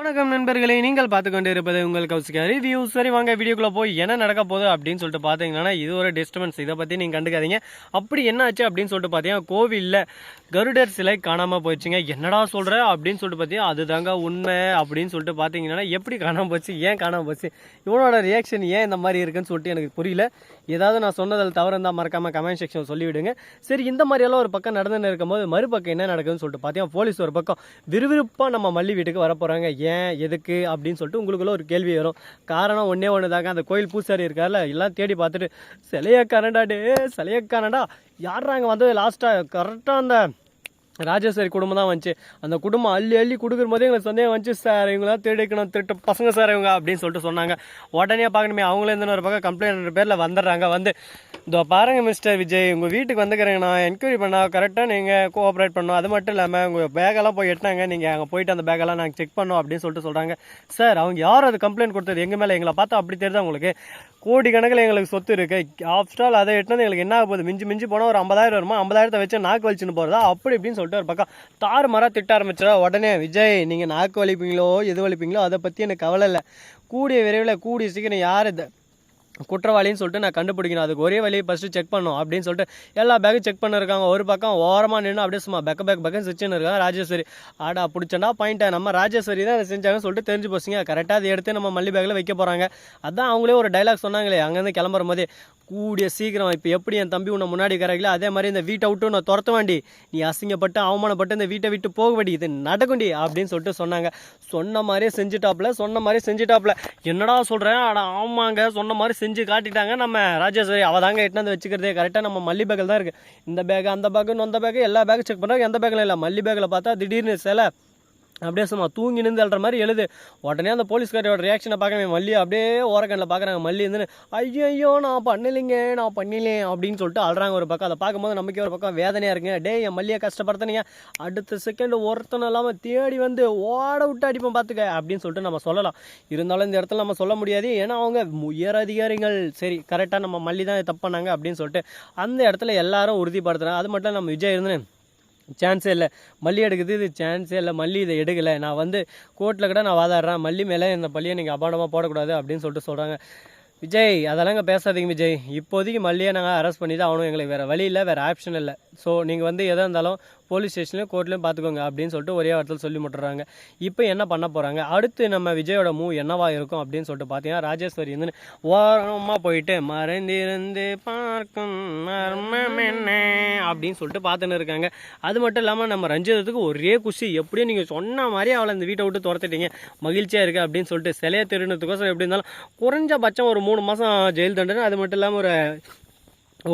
வணக்கம் நண்பர்களே நீங்கள் பார்த்து கொண்டு இருப்பது உங்கள் கௌசிகா ரிவ்யூ. சரி வாங்க வீடியோக்குள்ளே போய் என்ன நடக்க போகுது அப்படின்னு சொல்லிட்டு பார்த்தீங்கன்னா இது ஒரு டிஸ்டர்பன்ஸ் இதை பற்றி நீங்கள் கண்டுக்காதீங்க. அப்படி என்ன ஆச்சு அப்படின்னு சொல்லிட்டு பார்த்தீங்கன்னா கோவிலில் கருடர் சிலை காணாமல் போயிடுச்சுங்க. என்னடா சொல்கிற அப்படின்னு சொல்லிட்டு பார்த்தீங்கன்னா அதுதாங்க உண்மை அப்படின்னு சொல்லிட்டு பார்த்தீங்கன்னா எப்படி காணாமல் போச்சு ஏன் காணாமல் போச்சு இவனோட ரியாக்ஷன் ஏன் இந்த மாதிரி இருக்குன்னு சொல்லிட்டு எனக்கு புரியல. ஏதாவது நான் சொன்னதில் தவறு இருந்தால் மறக்காமல் கமெண்ட் செக்ஷன் சொல்லிவிடுங்க. சரி இந்த மாதிரியெல்லாம் ஒரு பக்கம் நடந்துன்னு இருக்கும்போது மறுபக்கம் என்ன நடக்குதுன்னு சொல்லிட்டு பார்த்தீங்கன்னா போலீஸ் ஒரு பக்கம் விறுவிறுப்பாக நம்ம மல்லி வீட்டுக்கு வரப்போகிறாங்க ஏன் எதுக்கு அப்படின்னு சொல்லிட்டு உங்களுக்குள்ள ஒரு கேள்வி வரும். காரணம் ஒன்றே ஒன்று தாங்க அந்த கோயில் பூசாரி இருக்கார்ல எல்லாம் தேடி பார்த்துட்டு சிலையக்காரன்டா டே யார் யார்றாங்க வந்தது லாஸ்ட்டாக கரெக்டாக அந்த ராஜேஸ்வரி குடும்பம் தான் வந்துச்சு. அந்த குடும்பம் அள்ளி அள்ளி கொடுக்குற போதே எங்களுக்கு சந்தேகம் வந்துச்சு. சார் இவங்களாம் திருடிக்கணும் திருட்டு பசங்க சார் இவங்க அப்படின்னு சொல்லிட்டு சொன்னாங்க. உடனே பார்க்கணுமே அவங்களே இருந்து ஒரு பக்கம் கம்ப்ளைண்ட் பேரில் வந்துடுறாங்க. வந்து இதோ பாருங்க மிஸ்டர் விஜய். உங்கள் வீட்டுக்கு வந்துக்கிறேங்க. நான் என்கொயரி பண்ணா கரெக்டாக நீங்கள் கோஆப்ரேட் பண்ணோம் அது மட்டும் இல்லாமல் உங்கள் பேக்கெல்லாம் போய் எட்டினாங்க நீங்கள் அங்கே போயிட்டு அந்த பேக்கெல்லாம் நாங்கள் செக் பண்ணோம் அப்படின்னு சொல்லிட்டு சொல்கிறாங்க சார் அவங்க யார் அது கம்ப்ளைண்ட் கொடுத்தது? எங்கள் மேலே எங்களை பார்த்தா அப்படி தெரியுதா உங்களுக்கு? கோடி கணக்கில் எங்களுக்கு சொத்து இருக்குது ஆஃப்டர் அதை எட்டினது எங்களுக்கு என்ன ஆக போகுது? மிஞ்சி மிஞ்சி போனால் ஒரு ஐம்பதாயிரம் வருமா? ஐம்பதாயிரத்தை வச்சு நாக்கு வலிச்சுன்னு போகிறதா அப்படி இப்படின்னு சொல்லிட்டு ஒரு பக்கம். தார் மரம் திட்ட ஆரம்பிச்சிடா உடனே விஜய் நீங்கள் நாக்கு வலிப்பீங்களோ எது வலிப்பீங்களோ அதை பற்றி எனக்கு கவலை இல்லை. கூடிய விரைவில் கூடிய சீக்கிரம் யார் இதை குற்றவாளின்னு சொல்லிட்டு நான் கண்டுபிடிக்கணும். அதுக்கு ஒரே வழியை ஃபஸ்ட்டு செக் பண்ணும் அப்படின்னு சொல்லிட்டு எல்லா பேக்கும் செக் பண்ணிருக்காங்க. ஒரு பக்கம் ஓரமாக நின்று அப்படியே சும்மா பெக்க பேக் பக்கம் சிச்சுன்னு இருக்காங்க. ராஜேஸ்வரி. ஆடா பிடிச்சண்டா பாயிண்ட்டை நம்ம ராஜேஸ்வரி தான் அதை செஞ்சாங்கன்னு சொல்லிட்டு தெரிஞ்சு போச்சுங்க. கரெக்டாக அதை எடுத்து நம்ம மல்லி பேக்கில் வைக்க போகிறாங்க அதான் அவங்களே ஒரு டைலாக் சொன்னாங்களே. அங்கேருந்து கிளம்புற போதே கூடிய சீக்கிரம் இப்போ எப்படி என் தம்பி உன்னை முன்னாடி கரைக்கல? அதே மாதிரி இந்த வீட்டை விட்டு உன்னை துரத்த வேண்டி நீ அசிங்கப்பட்டு அவமானப்பட்டு இந்த வீட்டை விட்டு போக வேண்டி இது நடக்குண்டி அப்படின்னு சொல்லிட்டு சொன்னாங்க. சொன்ன மாதிரியே செஞ்சுட்டாப்புல சொன்ன மாதிரி செஞ்சுட்டாப்புல. என்னடா சொல்கிறேன் அட ஆமாங்க. சொன்ன மாதிரி செஞ்சு காட்டிட்டாங்க. நம்ம ராஜேஸ்வரி அவள் தாங்க எட்டுனு வந்து வச்சுக்கிறதே கரெக்டாக நம்ம மல்லி பேக்கில் தான் இருக்குது இந்த பேக் அந்த பேக்கு அந்த பேக்கு எல்லா பேக்கும் செக் பண்ணுறாங்க எந்த பேக்கில் இல்லை. மல்லி பேக்கில் பார்த்தா திடீர்னு சில அப்படியே சும்மா தூங்கி நின்று அல்ற மாதிரி எழுது. உடனே அந்த போலீஸ்காரோட ரியாக்ஷனை பார்க்கவே மல்லி அப்படியே ஓரக்கண்ணில் பார்க்குறாங்க. மல்லி இருந்துன்னு ஐயோ நான் பண்ணலைங்க நான் பண்ணலேன் அப்படின்னு சொல்லிட்டு அழுறாங்க ஒரு பக்கம். அதை பார்க்கும்போது நமக்கே ஒரு பக்கம் வேதனையாக இருக்குங்க. டேய் என் மல்லியை கஷ்டப்படுத்தினீங்க அடுத்த செகண்ட் ஒருத்தனை இல்லாமல் தேடி வந்து ஓட விட்டு அடிப்போம் பார்த்துக்க அப்படின்னு சொல்லிட்டு நம்ம சொல்லலாம். இருந்தாலும் இந்த இடத்துல நம்ம சொல்ல முடியாது. ஏன்னா அவங்க உயர் அதிகாரிகள். சரி கரெக்டாக நம்ம மல்லி தான் தப்பு பண்ணாங்க அப்படின்னு சொல்லிட்டு அந்த இடத்துல எல்லாரும் உறுதிப்படுத்துறாங்க. அது மட்டும் நம்ம விஜய் இருந்து சான்ஸே இல்லை. மல்லி எடுக்குது இது சான்ஸே இல்லை. மல்லி இதை எடுக்கலை. நான் வந்து கோர்ட்டில் கூட நான் வாதாடுறேன். மல்லி மேலே இந்த பள்ளியை நீங்கள் அபாண்டமாக போடக்கூடாது அப்படின்னு சொல்லிட்டு சொல்கிறாங்க விஜய் அதெல்லாங்க பேசாதீங்க விஜய். இப்போதைக்கு மல்லியை நாங்கள் அரெஸ்ட் பண்ணி தான் ஆகணும். எங்களுக்கு வேறு வழி இல்லை வேறு ஆப்ஷன் இல்லை. ஸோ நீங்கள் வந்து எதாக இருந்தாலும் போலீஸ் ஸ்டேஷன்லையும் கோர்ட்லையும் பார்த்துக்கோங்க அப்படின்னு சொல்லிட்டு ஒரே வாரத்தில் சொல்லி முட்டுறாங்க இப்போ என்ன பண்ண போகிறாங்க அடுத்து நம்ம விஜயோட மூவ் என்னவா இருக்கும் அப்படின்னு சொல்லிட்டு பார்த்தீங்கன்னா ராஜேஸ்வரி வந்து ஓரமாக போயிட்டு மறைந்திருந்து பார்க்கும் மர்மம் என்ன? அப்படின்னு சொல்லிட்டு பார்த்துன்னு இருக்காங்க. அது மட்டும் இல்லாமல் நம்ம ரஞ்சிதத்துக்கு ஒரே குஷி. எப்படியும் நீங்கள் சொன்ன மாதிரி அவளை இந்த வீட்டை விட்டு துரத்திட்டீங்க. மகிழ்ச்சியாக இருக்குது அப்படின்னு சொல்லிட்டு சிலையை திருநத்துக்கோசம் எப்படி இருந்தாலும் குறைஞ்சபட்சம் ஒரு மூணு மாதம் ஜெயில் தண்டனை. அது மட்டும் இல்லாமல் ஒரு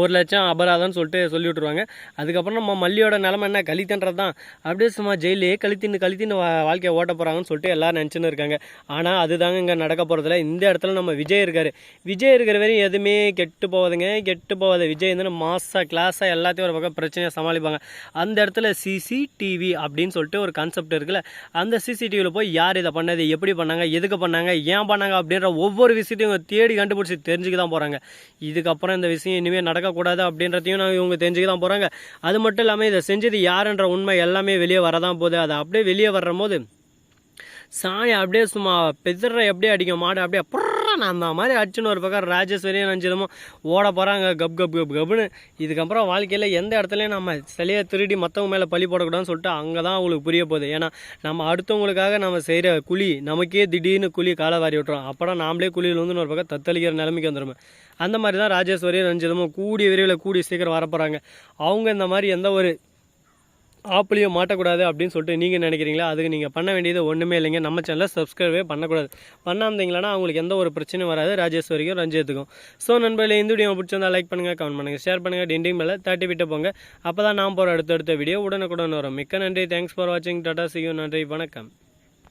ஒரு லட்சம் அபராதம்னு சொல்லிட்டு சொல்லி விட்ருவாங்க அதுக்கப்புறம் நம்ம மல்லியோட நிலமை என்ன? கழித்தன்றது தான். அப்படியே சும்மா ஜெயிலே கழித்தின்னு கழித்தின்னு வா வாழ்க்கையை ஓட்ட போகிறாங்கன்னு சொல்லிட்டு எல்லாரும் நினச்சின்னு இருக்காங்க. ஆனால் அதுதாங்க இங்கே நடக்க போகிறதில்ல இந்த இடத்துல நம்ம விஜய் இருக்கார். விஜய் இருக்கிற வரையும் எதுவுமே கெட்டு போகாதுங்க. கெட்டு போவாத விஜய் வந்து மாசாக கிளாஸாக எல்லாத்தையும் ஒரு பக்கம் பிரச்சனையை சமாளிப்பாங்க. அந்த இடத்துல சிசிடிவி அப்படின்னு சொல்லிட்டு ஒரு கான்செப்ட் இருக்குல்ல. அந்த சிசிடிவியில் போய் யார் இதை பண்ணது? எப்படி பண்ணாங்க? எதுக்கு பண்ணாங்க? ஏன் பண்ணாங்க? அப்படின்ற ஒவ்வொரு விஷயத்தையும் தேடி கண்டுபிடிச்சி தெரிஞ்சுக்க தான் போகிறாங்க இதுக்கப்புறம் இந்த விஷயம் இனிமேல் நடக்கக்கூடாது அப்படின்றதையும் நான் இவங்க தெரிஞ்சுக்க தான் போகிறாங்க அது மட்டும் இல்லாமல் இதை செஞ்சது யாருன்ற உண்மை எல்லாமே வெளியே வரதான் போகுது. அது அப்படியே வெளியே வர்ற போது சாணி அப்படியே சும்மா பெதிர எப்படியே அடிக்கும். மாடு அப்படியே நான் அந்த மாதிரி அடிச்சுன்னு ஒரு பக்கம் ராஜேஸ்வரியும் நஞ்சலமும் ஓட போகிறாங்க கப் கப் கப் கப்னு இதுக்கப்புறம் வாழ்க்கையில் எந்த இடத்துலையும் நம்ம சிலையை திருடி மற்றவங்க மேலே பழி போடக்கூடாதுன்னு சொல்லிட்டு அங்கே தான் அவங்களுக்கு புரிய போகுது. ஏன்னா நம்ம அடுத்தவங்களுக்காக நம்ம செய்கிற குழி நமக்கே திடீர்னு குழி காலை வாரி விட்டுறோம் அப்புறம் நாமளே குழியில் வந்து ஒரு பக்கம் தத்தளிக்கிற நிலைமைக்கு வந்துடும் அந்த மாதிரி தான் ராஜேஸ்வரியும் ரஞ்சிதமும் கூடிய விரைவில் கூடிய சீக்கிரம் வரப்போகிறாங்க அவங்க இந்த மாதிரி எந்த ஒரு ஆப்புலையும் மாட்டக்கூடாது அப்படின்னு சொல்லிட்டு நீங்கள் நினைக்கிறீங்களா? அதுக்கு நீங்கள் பண்ண வேண்டியது ஒன்றுமே இல்லைங்க. நம்ம சேனலை சப்ஸ்கிரைபே பண்ணக்கூடாது. பண்ணாமந்தீங்களா அவங்களுக்கு எந்த ஒரு பிரச்சனையும் வராது. ராஜேஸ்வரிக்கும் ரஞ்சித்துக்கும். ஸோ நண்பர்களே இந்த வீடியோ பிடிச்சிருந்தா லைக் பண்ணுங்கள் கமெண்ட் பண்ணுங்கள் ஷேர் பண்ணுங்கள் டிண்டிங் மேலே தட்டி விட்டு போங்க. அப்போ தான் நான் போகிற அடுத்தடுத்த வீடியோ உடனுக்குடன் வரும். மிக்க நன்றி. தேங்க்ஸ் ஃபார் வாட்சிங் டாடா சியூ நன்றி. வணக்கம்.